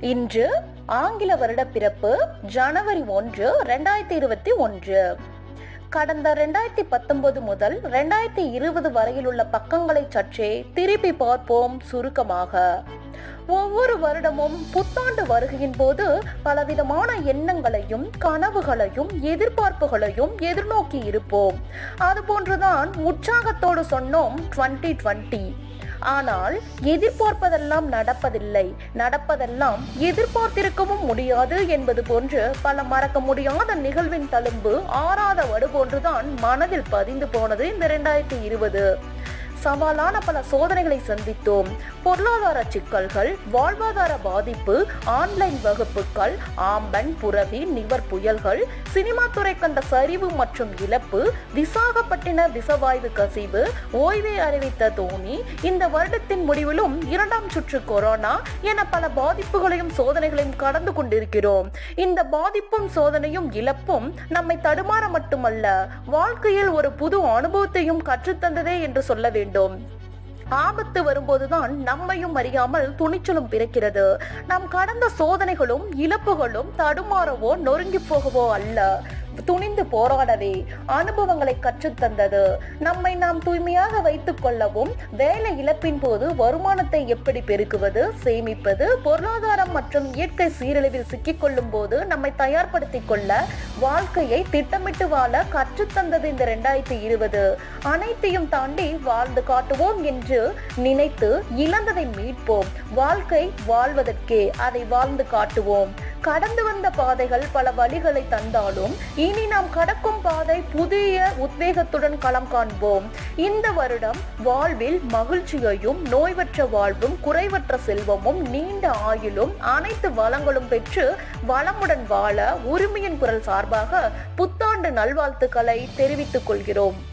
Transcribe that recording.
இன்று ஆங்கில வருட பிறப்பு ஜனவரி ஒன்று ரெண்டாயிரத்தி இருபத்தி ஒன்று. கடந்த ரெண்டாயிரத்தி பத்தொன்பது முதல் ரெண்டாயிரத்தி இருபது வரையில் உள்ள பக்கங்களை சற்றே திருப்பி பார்ப்போம் சுருக்கமாக. ஒவ்வொரு வருடமும் புத்தாண்டு வருகையின் போது பலவிதமான எண்ணங்களையும் கனவுகளையும் எதிர்பார்ப்புகளையும் எதிர்நோக்கி இருப்போம். அதுபோன்றுதான் உற்சாகத்தோடு சொன்னோம் 2020 ஆனால் எதிர்பார்ப்பதெல்லாம் நடப்பதில்லை. நடப்பதெல்லாம் எதிர்பார்த்திருக்கவும் முடியாது என்பது போன்று பல மறக்க முடியாத நிகழ்வின் தழும்பு ஆறாத வடு போன்றுதான் மனதில் பதிந்து போனது இந்த இரண்டாயிரத்தி இருபது. சவாலான பல சோதனைகளை சந்தித்தோம். பொருளாதார சிக்கல்கள் வாழ்வாதார பாதிப்பு ஆன்லைன் வகுப்புகள் ஆம்பன் புரவி நிவர் புயல்கள் சினிமா துறை கண்ட சரிவு மற்றும் இழப்பு விசாகப்பட்டின விசவாய்வு கசிவு ஓய்வை அறிவித்த தோனி இந்த வருடத்தின் முடிவிலும் இரண்டாம் சுற்று கொரோனா என பல பாதிப்புகளையும் சோதனைகளையும் கடந்து கொண்டிருக்கிறோம். இந்த பாதிப்பும் சோதனையும் இழப்பும் நம்மை தடுமாற மட்டுமல்ல வாழ்க்கையில் ஒரு புது அனுபவத்தையும் கற்றுத்தந்ததே என்று சொல்ல வேண்டும். வேண்டும். ஆபத்து வரும்போதுதான் நம்மையும் அறியாமல் துணிச்சலும் பிறக்கிறது. நாம் கடந்த சோதனைகளும் இழப்புகளும் தடுமாறவோ நொறுங்கி போகவோ அல்ல. துணிந்து போராடவே அனுபவங்களை கற்றுத்தந்தது நம்மை நாம் தூய்மையாக வைத்துக் கொள்ளவும் வேலை இழப்பின் போது வருமானத்தை எப்படி பெருக்குவது சேமிப்பது பொருளாதாரம் மற்றும் இயற்கை சீரழிவில் சிக்கிக்கொள்ளும் போது நம்மை தயார்படுத்திக் கொள்ள வாழ்க்கையை திட்டமிட்டு வாழ கற்றுத்தந்தது இந்த ரெண்டாயிரத்தி இருபது. அனைத்தையும் தாண்டி வாழ்ந்து காட்டுவோம் என்று நினைத்து இழந்ததை மீட்போம். வாழ்க்கை வாழ்வதற்கே அதை வாழ்ந்து காட்டுவோம். கடந்து வந்த பாதைகள் பல வழிகளை தந்தாலும் இனி நாம் கடக்கும் பாதை புதிய உத்வேகத்துடன் களம் காண்போம். இந்த வருடம் வாழ்வில் மகிழ்ச்சியையும் நோய்வற்ற வாழ்வும் குறைவற்ற செல்வமும் நீண்ட ஆயுளும் அனைத்து வளங்களும் பெற்று வளமுடன் வாழ உரிமையின் குரல் சார்பாக புத்தாண்டு நல்வாழ்த்துக்களை தெரிவித்துக் கொள்கிறோம்.